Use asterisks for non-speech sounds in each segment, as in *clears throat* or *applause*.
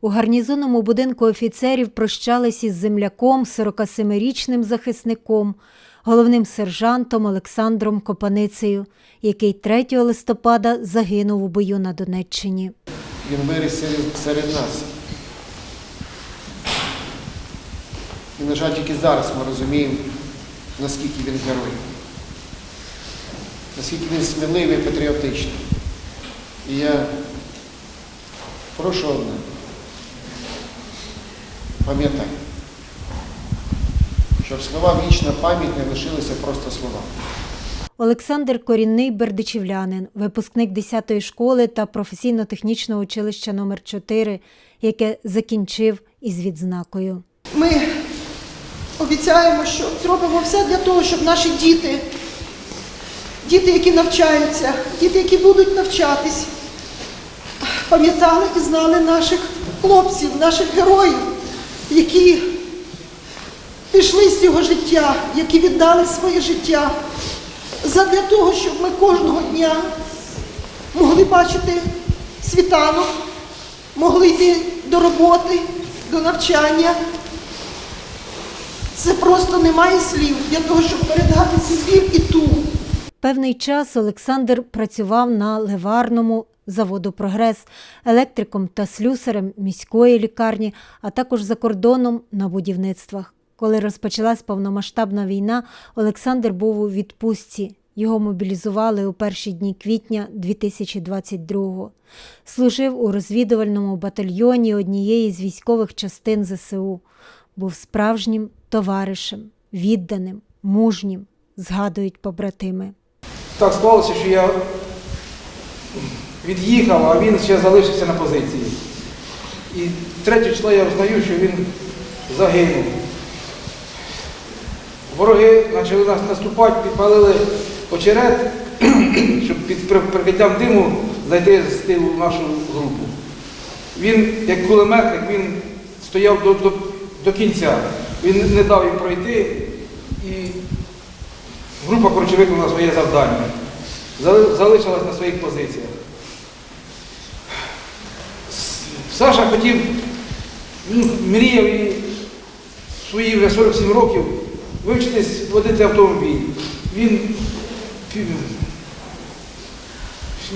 У гарнізонному будинку офіцерів прощались із земляком, 47-річним захисником, головним сержантом Олександром Копаницею, який 3 листопада загинув у бою на Донеччині. Він виріс серед, нас. І, на жаль, тільки зараз ми розуміємо, наскільки він герой, наскільки він сміливий і патріотичний. І я прошу одне. Пам'ятай, щоб слова вічна пам'ять не лишилися просто словами. Олександр корінний бердичівлянин, випускник 10-ї школи та професійно-технічного училища номер 4 яке закінчив із відзнакою. Ми обіцяємо, що зробимо все для того, щоб наші діти, діти, які навчаються, діти, які будуть навчатись, пам'ятали і знали наших хлопців, наших героїв, які пішли з цього життя, які віддали своє життя задля того, щоб ми кожного дня могли бачити світанок, могли йти до роботи, до навчання. Це просто немає слів для того, щоб передати цей біль і ту. Певний час Олександр працював на ливарному заводу Прогрес, електриком та слюсарем міської лікарні, а також за кордоном на будівництвах. Коли розпочалась повномасштабна війна, Олександр був у відпустці. Його мобілізували у перші дні квітня 2022-го. Служив у розвідувальному батальйоні однієї з військових частин ЗСУ. Був справжнім товаришем, відданим, мужнім, згадують побратими. Так склалося, що я від'їхав, а він ще залишився на позиції. І 3 числа я взнаю, що він загинув. Вороги почали нас наступати, підпалили очерет, *clears throat* щоб під прикриттям диму зайти з тилу нашу групу. Він, як кулеметник, він стояв до, до, до кінця. Він не дав їм пройти і група коротше, виконала своє завдання. Залишилась на своїх позиціях. Саша хотів, ну, мріяв і свої вже 47 років вивчитись водити автомобіль. Він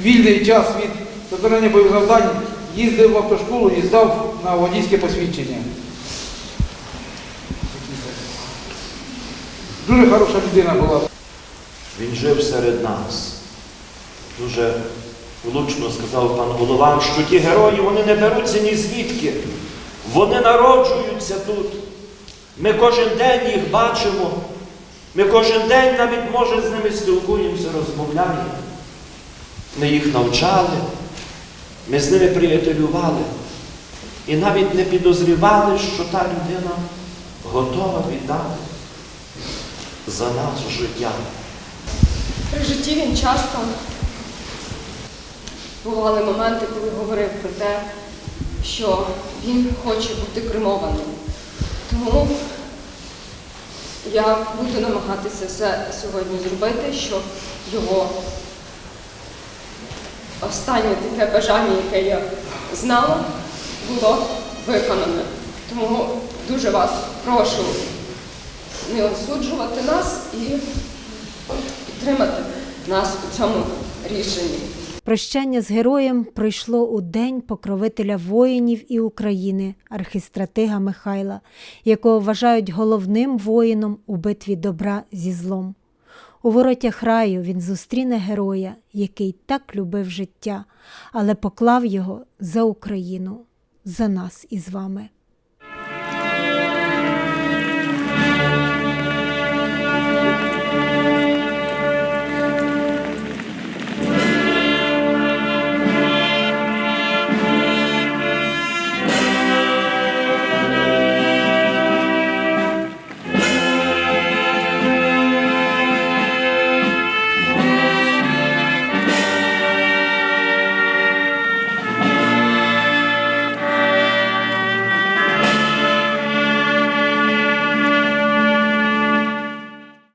вільний час від виконання бойових завдань їздив в автошколу і здав на водійське посвідчення. Дуже хороша людина була. Він жив серед нас. Дуже влучно сказав пан голова, що ті герої вони не беруться ні звідки. Вони народжуються тут. Ми кожен день їх бачимо. Ми кожен день навіть, може, з ними спілкуємося, розмовляємо. Ми їх навчали, ми з ними приятелювали. І навіть не підозрівали, що та людина готова віддати за нас життя. При житті він часто бували моменти, коли говорив про те, що він хоче бути кремованим. Тому я буду намагатися все сьогодні зробити, щоб його останнє таке бажання, яке я знала, було виконане. Тому дуже вас прошу не осуджувати нас і підтримати нас у цьому рішенні. Прощання з героєм пройшло у день покровителя воїнів і України, архістратига Михайла, якого вважають головним воїном у битві добра зі злом. У воротях раю він зустріне героя, який так любив життя, але поклав його за Україну, за нас із вами.